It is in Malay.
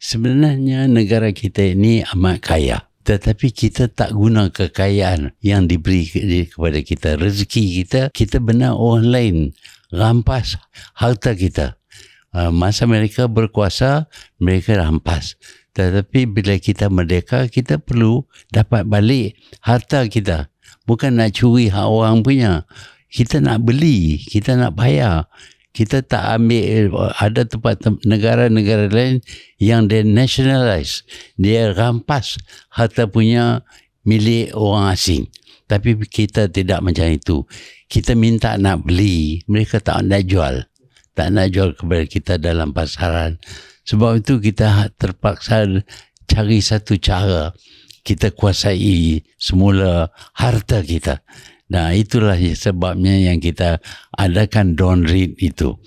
sebenarnya negara kita ini amat kaya. Tetapi kita tak guna kekayaan yang diberi kepada kita. Rezeki kita kita benar orang lain. Rampas harta kita. Uh, masa mereka berkuasa mereka rampas. Tetapi bila kita merdeka kita perlu dapat balik harta kita. Bukan nak curi hak orang punya. Kita nak beli kita nak bayar kita tak ambil ada tempat negara-negara lain yang dia nationalize dia rampas harta punya milik orang asing. Tapi kita tidak macam itu. Kita minta nak beli mereka tak nak jual. Tak nak jual kepada kita dalam pasaran. Sebab itu kita terpaksa cari satu cara kita kuasai semula harta kita Nah itulah sebabnya yang kita adakan Don Read itu.